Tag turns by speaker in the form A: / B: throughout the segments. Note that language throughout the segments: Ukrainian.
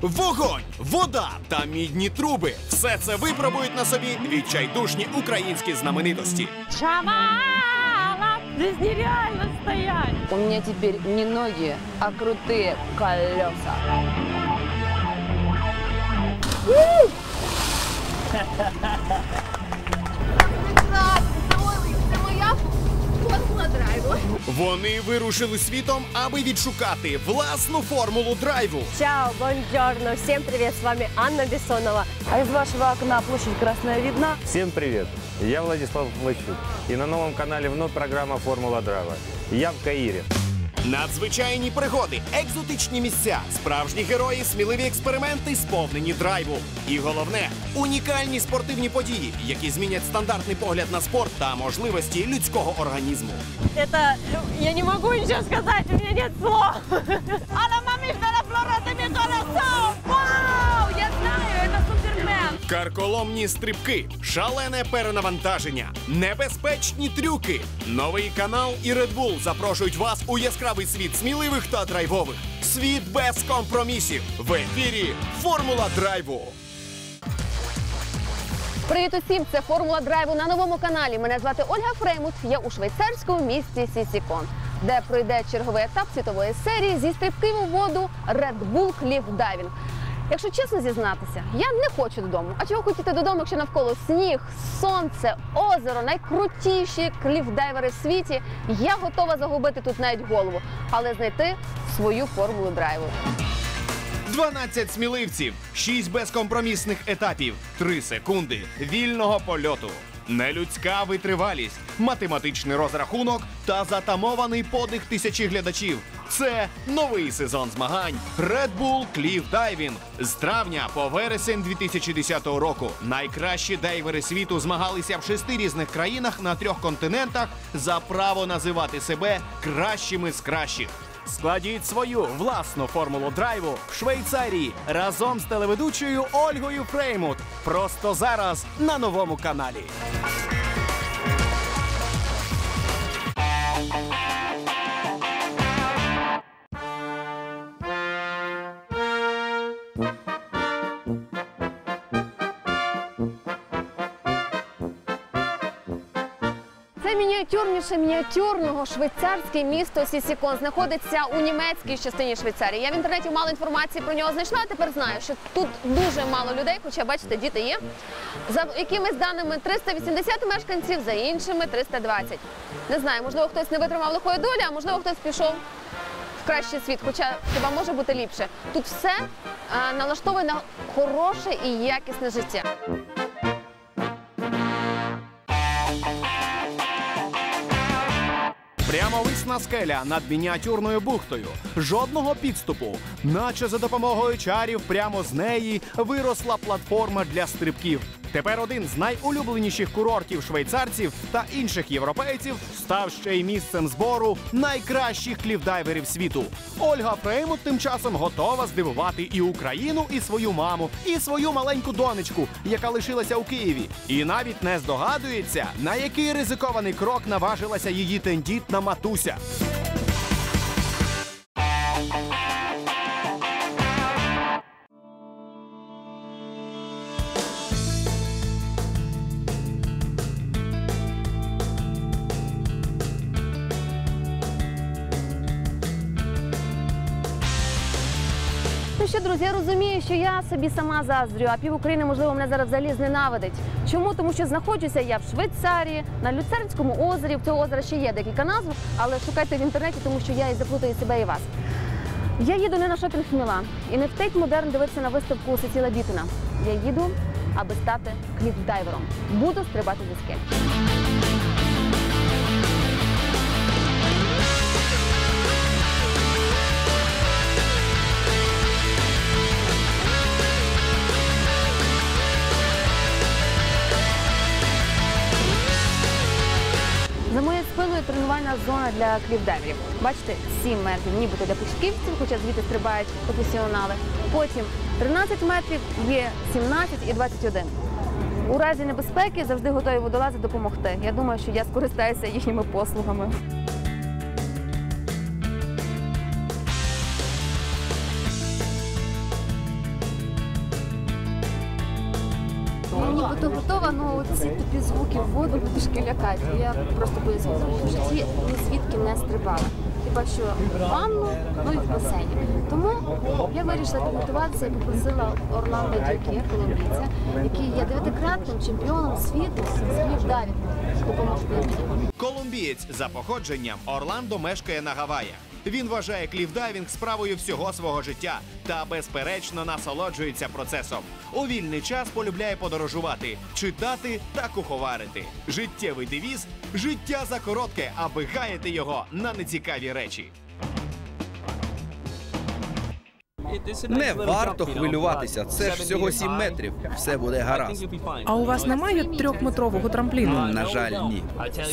A: Вогонь, вода та мідні труби. Все це випробують на собі відчайдушні українські знаменитості.
B: Шамала! Здесь нереально стоять!
C: У мене тепер не ноги, а круті колеса.
D: Драйву.
A: Вони вирушили світом, аби відшукати власну формулу драйву.
B: Чао, бонджорно! Всем привет, с вами Анна Бессонова.
C: А из вашего окна площадь Красная видна?
E: Всем привет! Я Владислав Плачук. И на новом канале вновь программа «Формула Драйва». Я в Каире.
A: Надзвичайні пригоди, екзотичні місця, справжні герої, сміливі експерименти, сповнені драйву. І головне унікальні спортивні події, які змінять стандартний погляд на спорт та можливості людського організму.
B: Це... Я не могу нічого сказати, у меня нет слов. мамі ж на флора de mi corazón.
A: Карколомні стрибки, шалене перенавантаження, небезпечні трюки. Новий канал і Red Bull запрошують вас у яскравий світ сміливих та драйвових. Світ без компромісів. В ефірі Формула драйву.
C: Привіт усім! Це формула драйву на новому каналі. Мене звати Ольга Фреймут. Я у швейцарському місті Сісікон, де пройде черговий етап світової серії зі стрибків у воду Red Bull Cliff Diving. Якщо чесно зізнатися, я не хочу додому. А чого хотіти додому, якщо навколо сніг, сонце, озеро, найкрутіші кліфдайвери в світі. Я готова загубити тут навіть голову, але знайти свою формулу драйву.
A: 12 сміливців, 6 безкомпромісних етапів, 3 секунди вільного польоту. Нелюдська витривалість, математичний розрахунок та затамований подих тисячі глядачів. Це новий сезон змагань Red Bull Cliff Diving. З травня по вересень 2010 року найкращі дайвери світу змагалися в шести різних країнах на трьох континентах за право називати себе кращими з кращих. Складіть свою власну формулу драйву в Швейцарії разом з телеведучою Ольгою Фреймут. Просто зараз на новому каналі.
C: Це мініатюрніше мініатюрного швейцарське місто Сісікон знаходиться у німецькій частині Швейцарії. Я в інтернеті мало інформації про нього знайшла. а Тепер знаю, що тут дуже мало людей, хоча бачите, діти є. За якимись даними 380 мешканців, за іншими 320. Не знаю, можливо, хтось не витримав лихої долі, а можливо, хтось пішов в кращий світ. Хоча хіба може бути ліпше. Тут все е, налаштовує на хороше і якісне життя.
A: Прямовисна скеля над мініатюрною бухтою. Жодного підступу. Наче за допомогою чарів прямо з неї виросла платформа для стрибків. Тепер один з найулюбленіших курортів швейцарців та інших європейців став ще й місцем збору найкращих клівдайверів світу. Ольга Фреймут тим часом готова здивувати і Україну, і свою маму, і свою маленьку донечку, яка лишилася у Києві, і навіть не здогадується, на який ризикований крок наважилася її тендітна матуся.
C: Що, друзі, я розумію, що я собі сама заздрю, а пів України, можливо, мене зараз взагалі зненавидить. Чому? Тому що знаходжуся я в Швейцарії, на Люцернському озері. В цього озера ще є декілька назв, але шукайте в інтернеті, тому що я і заплутаю себе і вас. Я їду не на шопінг Мілан і не в Тейт Модерн дивитися на виставку Сесіла Бітена. Я їду, аби стати кліфдайвером. Буду стрибати зі скель. Зона для клівдайверів. Бачите, 7 метрів, нібито для початківців, хоча звідти стрибають професіонали. Потім 13 метрів є 17 і 21. У разі небезпеки завжди готові водолази допомогти. Я думаю, що я скористаюся їхніми послугами.
D: Ото готова, ну ці тупі звуки в воду трішки лякають. Я просто боюся. В житті ні звідки не стрибала. Хіба що в ванну, ну і в басейні. Тому я вирішила підготуватися і попросила Орландо Дюке, колумбійця, який є дев'ятикратним чемпіоном світу з клівдайвінгу, допомогти мені.
A: Колумбієць за походженням Орландо мешкає на Гаваях. Він вважає клівдайвінг справою всього свого життя та безперечно насолоджується процесом. У вільний час полюбляє подорожувати, читати та куховарити. Життєвий девіз життя за коротке, аби гаяти його на нецікаві речі.
F: Не варто хвилюватися. Це ж всього 7 метрів. Все буде гаразд.
G: А у вас немає трьохметрового трампліну?
F: На жаль, ні.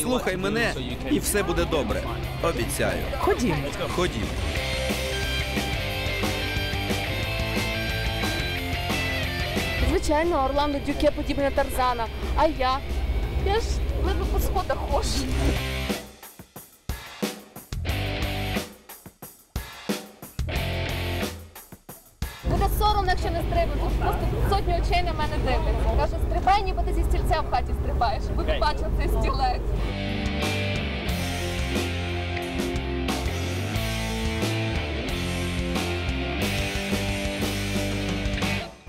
F: Слухай мене, і все буде добре. Обіцяю.
G: Ходім.
F: Ходім.
C: Звичайно, Орландо Дюке подібне Тарзана. А я? Я ж ледве по сходах ходжу. Соромно, якщо не стрибну. Тут просто сотні очей на мене дивляться. Каже, стрибай, ніби ти зі стільця в хаті стрибаєш. Ви б бачили цей стілець.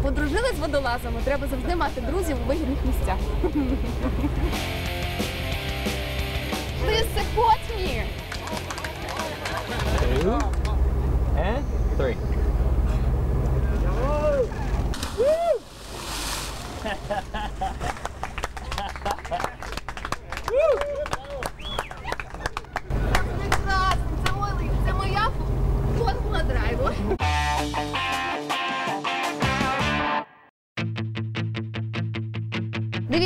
C: Подружили з водолазами, треба завжди мати друзів у вигідних місцях. Ти сихотні!
D: Ha ha ha ha ha!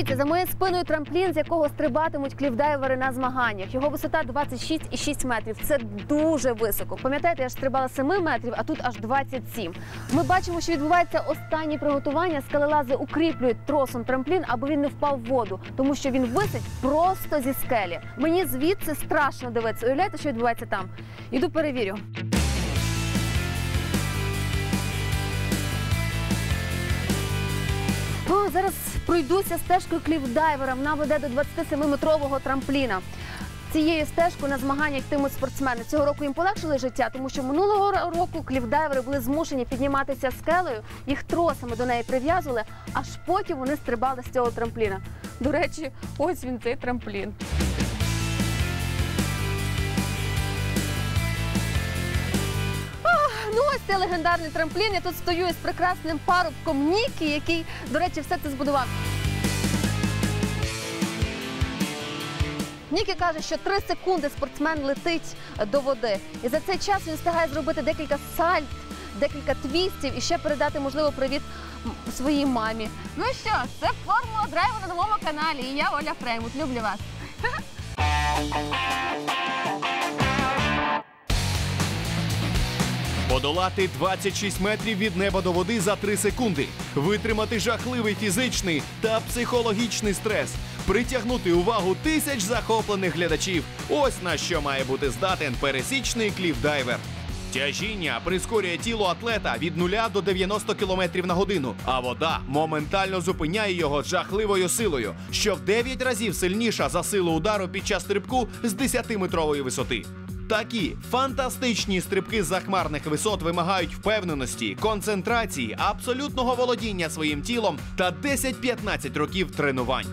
C: Дивіться, за моєю спиною трамплін, з якого стрибатимуть клівдайвери на змаганнях. Його висота 26,6 метрів. Це дуже високо. Пам'ятаєте, я ж стрибала 7 метрів, а тут аж 27. Ми бачимо, що відбувається останні приготування. Скелелази укріплюють тросом трамплін, аби він не впав в воду, тому що він висить просто зі скелі. Мені звідси страшно дивитися. Уявляєте, що відбувається там? Іду перевірю. О, зараз пройдуся стежкою клівдайвера. Вона веде до 27-метрового трампліна. Цією стежкою на змагання йтимуть спортсмени. Цього року їм полегшили життя, тому що минулого року клівдайвери були змушені підніматися скелею, їх тросами до неї прив'язували, аж потім вони стрибали з цього трампліна. До речі, ось він цей трамплін. Цей легендарний трамплін. Я тут стою із прекрасним парубком Нікі, який, до речі, все це збудував. Нікі каже, що 3 секунди спортсмен летить до води. І за цей час він встигає зробити декілька сальт, декілька твістів і ще передати, можливо, привіт своїй мамі. Ну що, це формула драйву на новому каналі. І я Оля Фреймут. Люблю вас.
A: Подолати 26 метрів від неба до води за 3 секунди, витримати жахливий фізичний та психологічний стрес, притягнути увагу тисяч захоплених глядачів. Ось на що має бути здатен пересічний клівдайвер. Тяжіння прискорює тіло атлета від 0 до 90 км на годину, а вода моментально зупиняє його жахливою силою, що в 9 разів сильніша за силу удару під час стрибку з 10-метрової висоти. Такі фантастичні стрибки з захмарних висот вимагають впевненості, концентрації, абсолютного володіння своїм тілом та 10-15 років тренувань.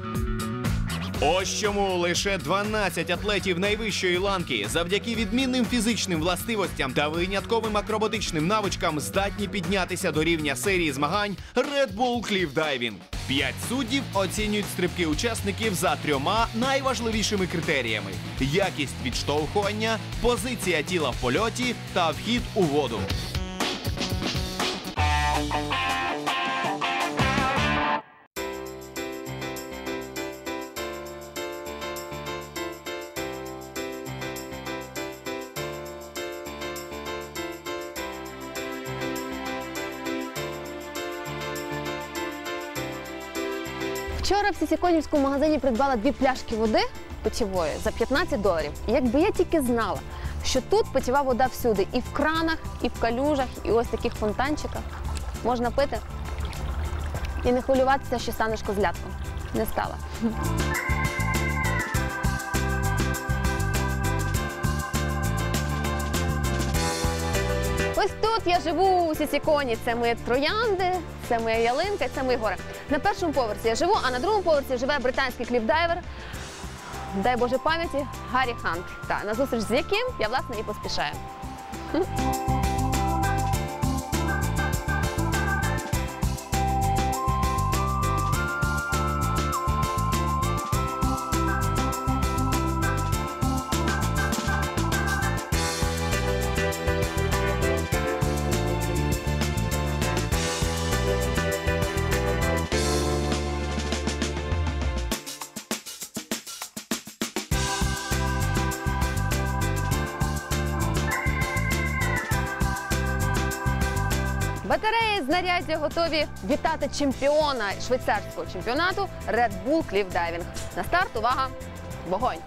A: Ось чому лише 12 атлетів найвищої ланки завдяки відмінним фізичним властивостям та винятковим акробатичним навичкам здатні піднятися до рівня серії змагань Red Bull Cliff Diving. П'ять суддів оцінюють стрибки учасників за трьома найважливішими критеріями: якість відштовхування, позиція тіла в польоті та вхід у воду.
C: Вчора в Сісіконівському магазині придбала дві пляшки води питьової за 15 доларів. І якби я тільки знала, що тут питєва вода всюди, і в кранах, і в калюжах, і ось таких фонтанчиках можна пити. і не хвилюватися, що станеш козлятком. Не стала. Ось тут я живу у Сісіконі. Це мої троянди, це моя ялинка, це мої гори. На першому поверсі я живу, а на другому поверсі живе британський кліпдайвер. Дай Боже пам'яті Гаррі Ханк. Та на зустріч з яким я власне і поспішаю. Батареї знаряддя готові вітати чемпіона швейцарського чемпіонату Red Bull Cliff Diving. На старт, увага, вогонь!